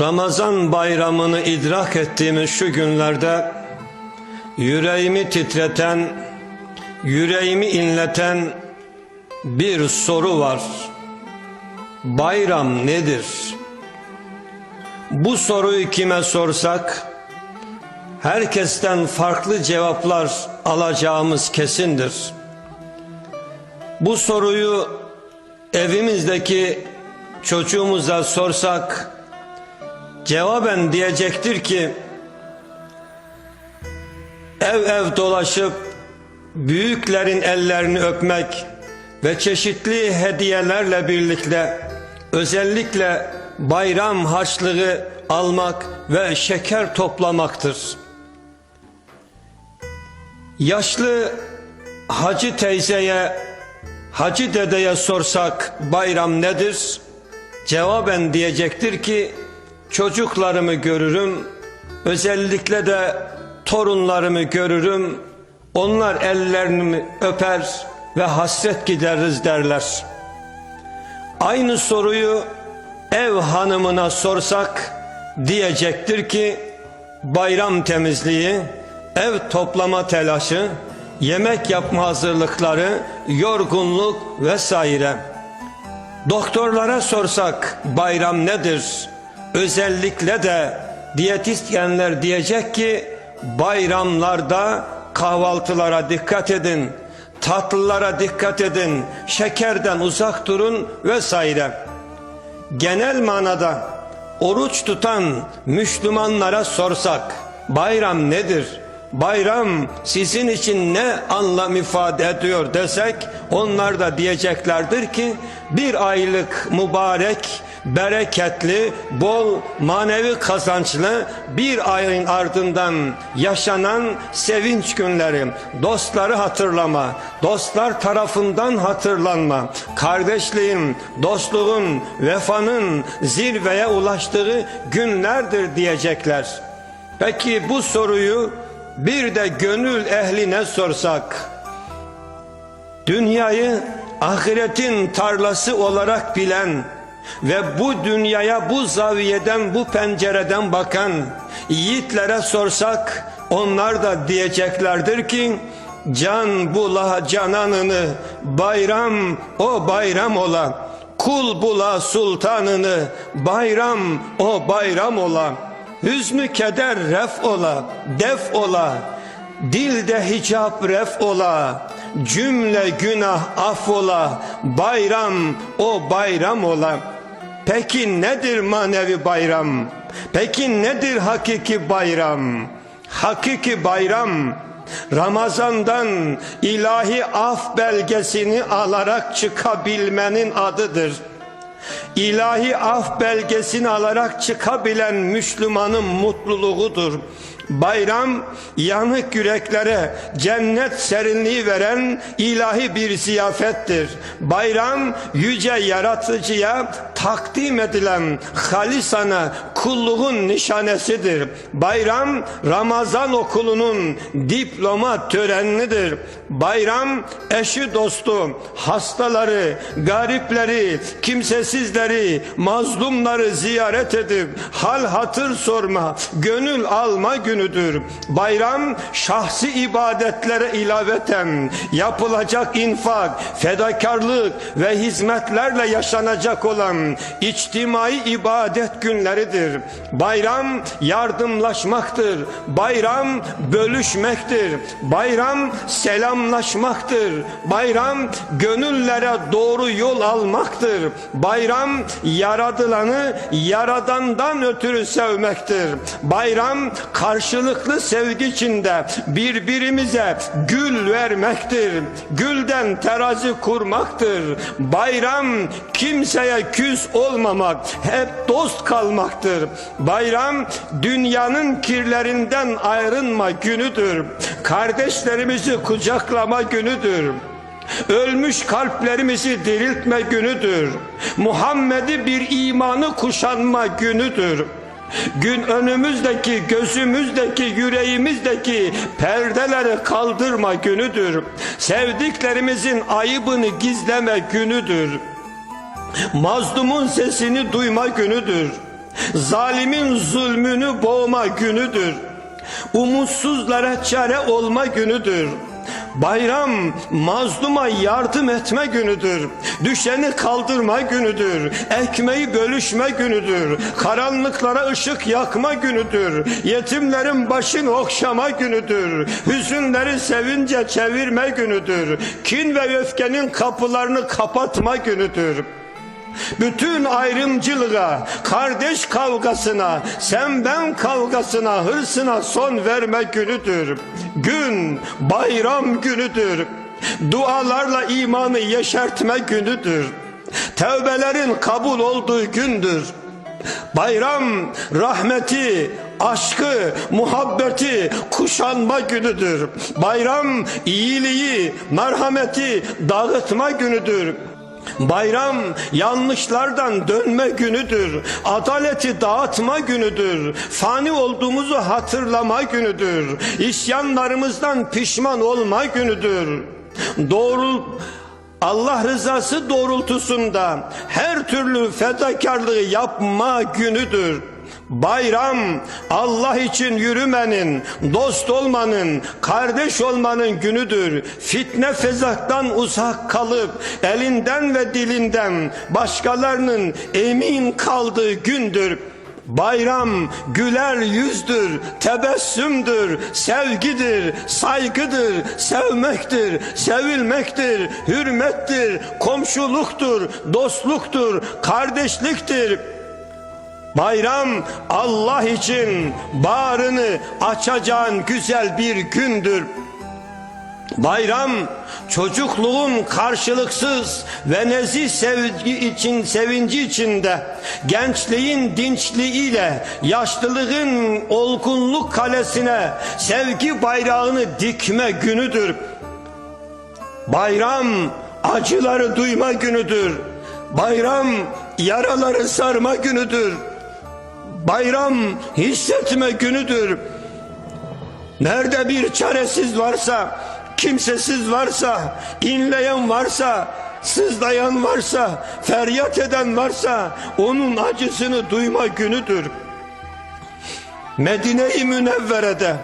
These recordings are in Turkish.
Ramazan bayramını idrak ettiğimiz şu günlerde yüreğimi titreten, yüreğimi inleten bir soru var. Bayram nedir? Bu soruyu kime sorsak herkesten farklı cevaplar alacağımız kesindir. Bu soruyu evimizdeki çocuğumuza sorsak cevaben diyecektir ki ev ev dolaşıp büyüklerin ellerini öpmek ve çeşitli hediyelerle birlikte özellikle bayram harçlığı almak ve şeker toplamaktır. Yaşlı hacı teyzeye, hacı dedeye sorsak bayram nedir? Cevaben diyecektir ki çocuklarımı görürüm, özellikle de torunlarımı görürüm, onlar ellerini öper ve hasret gideriz derler. Aynı soruyu ev hanımına sorsak diyecektir ki bayram temizliği, ev toplama telaşı, yemek yapma hazırlıkları, yorgunluk vesaire. Doktorlara sorsak bayram nedir? Özellikle de diyetisyenler diyecek ki bayramlarda kahvaltılara dikkat edin, tatlılara dikkat edin, şekerden uzak durun vesaire. Genel manada oruç tutan Müslümanlara sorsak bayram nedir? Bayram sizin için ne anlam ifade ediyor desek onlar da diyeceklerdir ki bir aylık mübarek bereketli, bol, manevi kazançlı bir ayın ardından yaşanan sevinç günleri, dostları hatırlama, dostlar tarafından hatırlanma, kardeşliğin, dostluğun, vefanın zirveye ulaştığı günlerdir diyecekler. Peki bu soruyu bir de gönül ehline sorsak, dünyayı ahiretin tarlası olarak bilen, ve bu dünyaya bu zaviyeden bu pencereden bakan yiğitlere sorsak onlar da diyeceklerdir ki can bula cananını bayram o bayram ola. Kul bula sultanını bayram o bayram ola. Hüznü keder ref ola def ola. Dilde hicap ref ola cümle günah af ola. Bayram o bayram ola Peki nedir manevi bayram? Peki nedir hakiki bayram? Hakiki bayram Ramazan'dan ilahi af belgesini alarak çıkabilmenin adıdır. İlahi af belgesini alarak çıkabilen Müslümanın mutluluğudur. Bayram yanık yüreklere cennet serinliği veren ilahi bir ziyafettir. Bayram yüce yaratıcıya takdim edilen halisana kulluğun nişanesidir. Bayram Ramazan okulunun diploma törenidir. Bayram eşi dostu, hastaları, garipleri, kimsesizleri, mazlumları ziyaret edip hal hatır sorma, gönül alma günüdür. Bayram şahsi ibadetlere ilaveten yapılacak infak, fedakarlık ve hizmetlerle yaşanacak olan içtimai ibadet günleridir. Bayram yardımlaşmaktır. Bayram bölüşmektir. Bayram selamlaşmaktır. Bayram gönüllere doğru yol almaktır. Bayram yaradılanı yaradandan ötürü sevmektir. Bayram karşılıklı sevgi içinde birbirimize gül vermektir. Gülden terazi kurmaktır. Bayram kimseye küs olmamak, hep dost kalmaktır. Bayram dünyanın kirlerinden ayrılma günüdür. Kardeşlerimizi kucaklama günüdür. Ölmüş kalplerimizi diriltme günüdür. Muhammed'i bir imanı kuşanma günüdür. Gün önümüzdeki, gözümüzdeki, yüreğimizdeki perdeleri kaldırma günüdür. Sevdiklerimizin ayıbını gizleme günüdür. Mazlumun sesini duyma günüdür. Zalimin zulmünü boğma günüdür. Umutsuzlara çare olma günüdür. Bayram mazluma yardım etme günüdür. Düşeni kaldırma günüdür. Ekmeği bölüşme günüdür. Karanlıklara ışık yakma günüdür. Yetimlerin başını okşama günüdür. Hüzünleri sevince çevirme günüdür. Kin ve öfkenin kapılarını kapatma günüdür. Bütün ayrımcılığa, kardeş kavgasına, sen ben kavgasına, hırsına son verme günüdür. Gün bayram günüdür. Dualarla imanı yeşertme günüdür. Tevbelerin kabul olduğu gündür. Bayram rahmeti, aşkı, muhabbeti kuşanma günüdür. Bayram iyiliği, merhameti dağıtma günüdür. Bayram yanlışlardan dönme günüdür. Adaleti dağıtma günüdür. Fani olduğumuzu hatırlama günüdür. İsyanlarımızdan pişman olma günüdür. Doğru Allah rızası doğrultusunda her türlü fedakarlığı yapma günüdür. Bayram Allah için yürümenin, dost olmanın, kardeş olmanın günüdür. Fitne fezaktan uzak kalıp elinden ve dilinden başkalarının emin kaldığı gündür. Bayram güler yüzdür, tebessümdür, sevgidir, saygıdır, sevmektir, sevilmektir, hürmettir, komşuluktur, dostluktur, kardeşliktir. Bayram Allah için bağrını açacağın güzel bir gündür. Bayram çocukluğun karşılıksız ve nezih sevgi için sevinci içinde gençliğin dinçliğiyle yaşlılığın olgunluk kalesine sevgi bayrağını dikme günüdür. Bayram acıları duyma günüdür. Bayram yaraları sarma günüdür. Bayram hissetme günüdür. Nerede bir çaresiz varsa, kimsesiz varsa, inleyen varsa, sızlayan varsa, feryat eden varsa onun acısını duyma günüdür. Medine-i Münevvere'de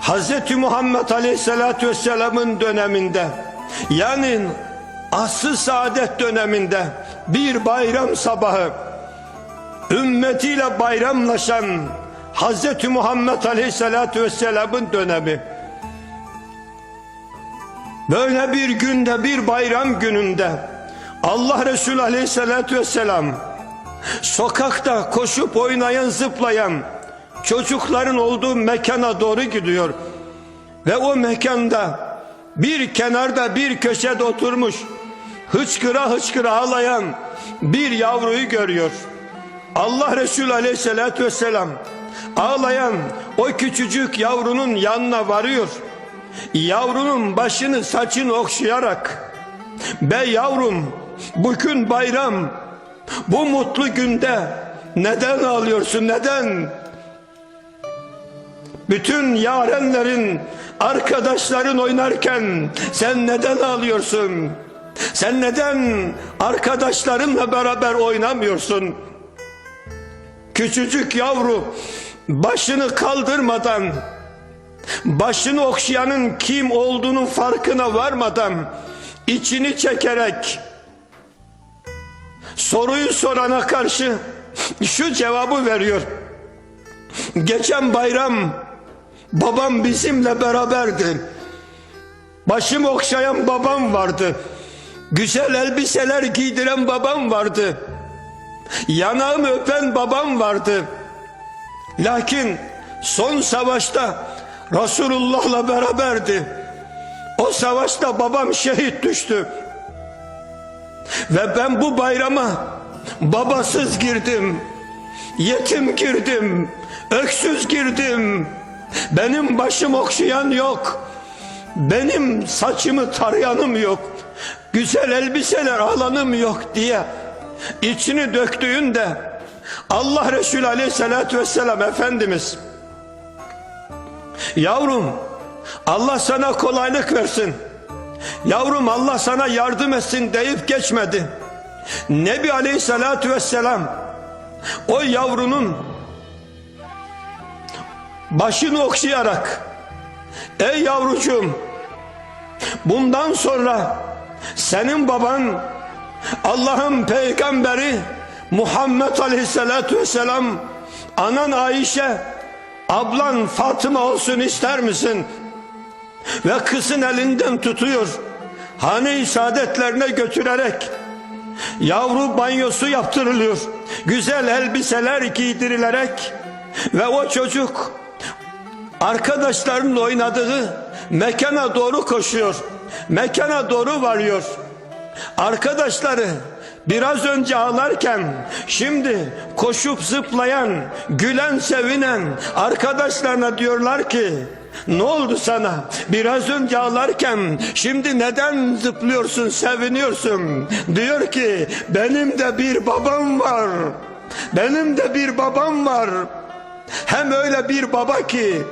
Hz. Muhammed Aleyhisselatü Vesselam'ın döneminde yani asr saadet döneminde bir bayram sabahı ümmetiyle bayramlaşan Hz. Muhammed Aleyhisselatü Vesselam'ın dönemi. Böyle bir günde bir bayram gününde Allah Resulü Aleyhisselatü Vesselam sokakta koşup oynayan zıplayan çocukların olduğu mekana doğru gidiyor. Ve o mekanda bir kenarda bir köşede oturmuş hıçkıra hıçkıra ağlayan bir yavruyu görüyor. Allah Resulü aleyhissalatü vesselam ağlayan o küçücük yavrunun yanına varıyor. Yavrunun başını saçını okşayarak be yavrum bugün bayram bu mutlu günde neden ağlıyorsun neden? Bütün yarenlerin arkadaşların oynarken sen neden ağlıyorsun? Sen neden arkadaşlarınla beraber oynamıyorsun? Küçücük yavru başını kaldırmadan başını okşayanın kim olduğunun farkına varmadan içini çekerek soruyu sorana karşı şu cevabı veriyor. Geçen bayram babam bizimle beraberdi. Başımı okşayan babam vardı. Güzel elbiseler giydiren babam vardı. Yanağımı öpen babam vardı. Lakin son savaşta Resulullah'la beraberdi. O savaşta babam şehit düştü. Ve ben bu bayrama babasız girdim. Yetim girdim. Öksüz girdim. Benim başım okşayan yok. Benim saçımı tarayanım yok. Güzel elbiseler alanım yok diye içini döktüğünde Allah Resulü Aleyhisselatü Vesselam Efendimiz. Yavrum Allah sana kolaylık versin. Yavrum Allah sana yardım etsin deyip geçmedi. Nebi Aleyhisselatü Vesselam o yavrunun başını okşayarak ey yavrucuğum bundan sonra senin baban Allah'ın peygamberi Muhammed Aleyhisselatü Vesselam anan Ayşe ablan Fatıma olsun ister misin? Ve kızın elinden tutuyor hane-i saadetlerine götürerek yavru banyosu yaptırılıyor. Güzel elbiseler giydirilerek ve o çocuk arkadaşlarının oynadığı mekana doğru koşuyor. Mekana doğru varıyor arkadaşları biraz önce ağlarken şimdi koşup zıplayan gülen sevinen arkadaşlarına diyorlar ki ne oldu sana? Biraz önce ağlarken şimdi neden zıplıyorsun, seviniyorsun? Diyor ki benim de bir babam var. Benim de bir babam var. Hem öyle bir baba ki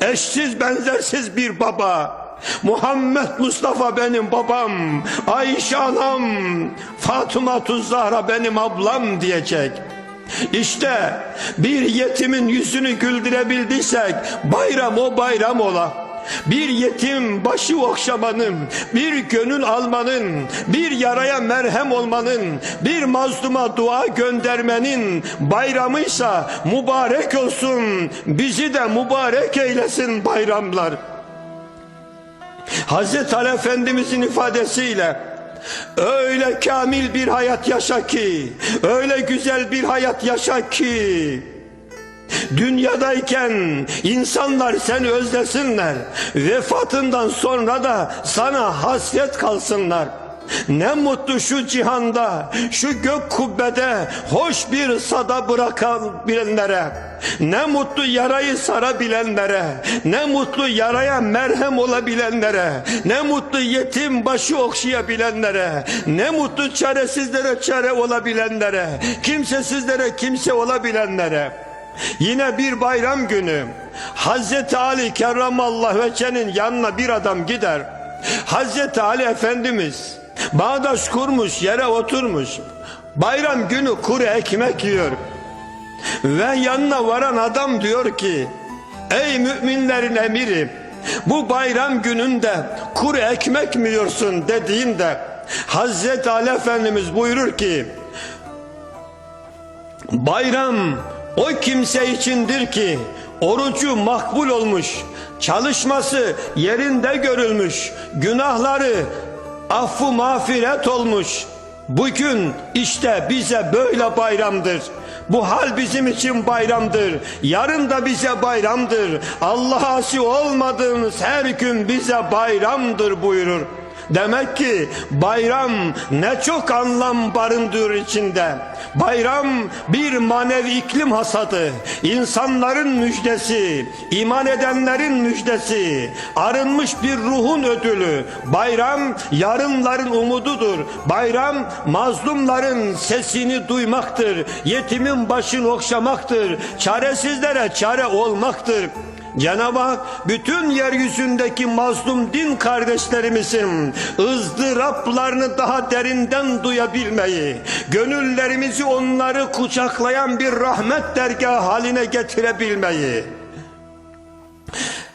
eşsiz benzersiz bir baba. Muhammed Mustafa benim babam, Ayşe anam, Fatıma Zahra benim ablam diyecek. İşte bir yetimin yüzünü güldürebildiysek bayram o bayram ola. Bir yetim başı okşamanın, bir gönül almanın, bir yaraya merhem olmanın, bir mazluma dua göndermenin bayramıysa mübarek olsun, bizi de mübarek eylesin bayramlar. Hazreti Ali Efendimizin ifadesiyle öyle kamil bir hayat yaşa ki, öyle güzel bir hayat yaşa ki, Dünyadayken insanlar seni özlesinler. Vefatından sonra da sana hasret kalsınlar. Ne mutlu şu cihanda, şu gök kubbede hoş bir sada bırakabilenlere. Ne mutlu yarayı sarabilenlere, ne mutlu yaraya merhem olabilenlere, ne mutlu yetim başı okşayabilenlere, ne mutlu çaresizlere çare olabilenlere, kimsesizlere kimse olabilenlere. Yine bir bayram günü Hazreti Ali kerramallahu veçenin yanına bir adam gider. Hazreti Ali Efendimiz bağdaş kurmuş yere oturmuş. Bayram günü kuru ekmek yiyor. Ve yanına varan adam diyor ki Ey müminlerin emiri bu bayram gününde kuru ekmek mi yiyorsun dediğinde Hazreti Ali Efendimiz buyurur ki Bayram o kimse içindir ki orucu makbul olmuş, çalışması yerinde görülmüş, günahları affu mağfiret olmuş. Bugün işte bize böyle bayramdır. Bu hal bizim için bayramdır. Yarın da bize bayramdır. Allah'a asi olmadığımız her gün bize bayramdır buyurur. Demek ki bayram ne çok anlam barındırır içinde. Bayram bir manevi iklim hasadı, insanların müjdesi, iman edenlerin müjdesi, arınmış bir ruhun ödülü. Bayram yarınların umududur. Bayram mazlumların sesini duymaktır. Yetimin başını okşamaktır. Çaresizlere çare olmaktır. Cenab-ı Hak bütün yeryüzündeki mazlum din kardeşlerimizin ızdıraplarını daha derinden duyabilmeyi, gönüllerimizi onları kucaklayan bir rahmet dergahı haline getirebilmeyi,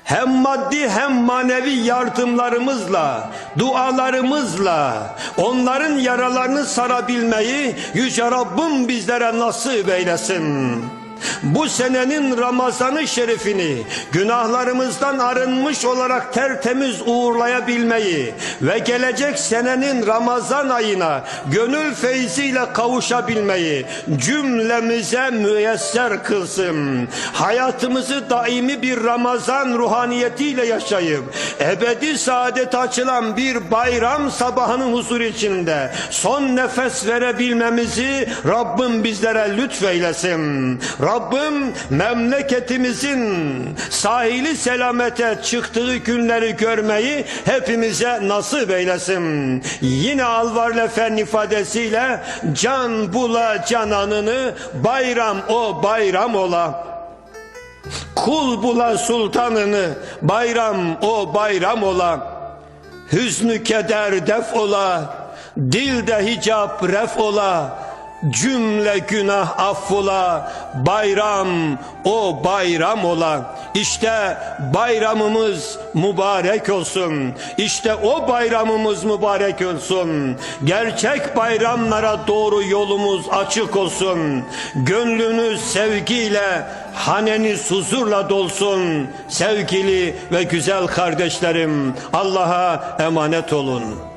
hem maddi hem manevi yardımlarımızla, dualarımızla onların yaralarını sarabilmeyi Yüce Rabbim bizlere nasip eylesin. Bu senenin Ramazanı şerifini günahlarımızdan arınmış olarak tertemiz uğurlayabilmeyi ve gelecek senenin Ramazan ayına gönül feyziyle kavuşabilmeyi cümlemize müyesser kılsın. Hayatımızı daimi bir Ramazan ruhaniyetiyle yaşayıp ebedi saadet açılan bir bayram sabahının huzuru içinde son nefes verebilmemizi Rabbim bizlere lütfeylesin. Rabbim memleketimizin sahili selamete çıktığı günleri görmeyi hepimize nasip eylesin. Yine Alvar Fen ifadesiyle can bula cananını bayram o bayram ola. Kul bula sultanını bayram o bayram ola. Hüznü keder def ola. Dilde hicap ref ola. Cümle günah affula bayram o bayram ola. İşte bayramımız mübarek olsun. İşte o bayramımız mübarek olsun. Gerçek bayramlara doğru yolumuz açık olsun. Gönlünüz sevgiyle haneniz huzurla dolsun. Sevgili ve güzel kardeşlerim Allah'a emanet olun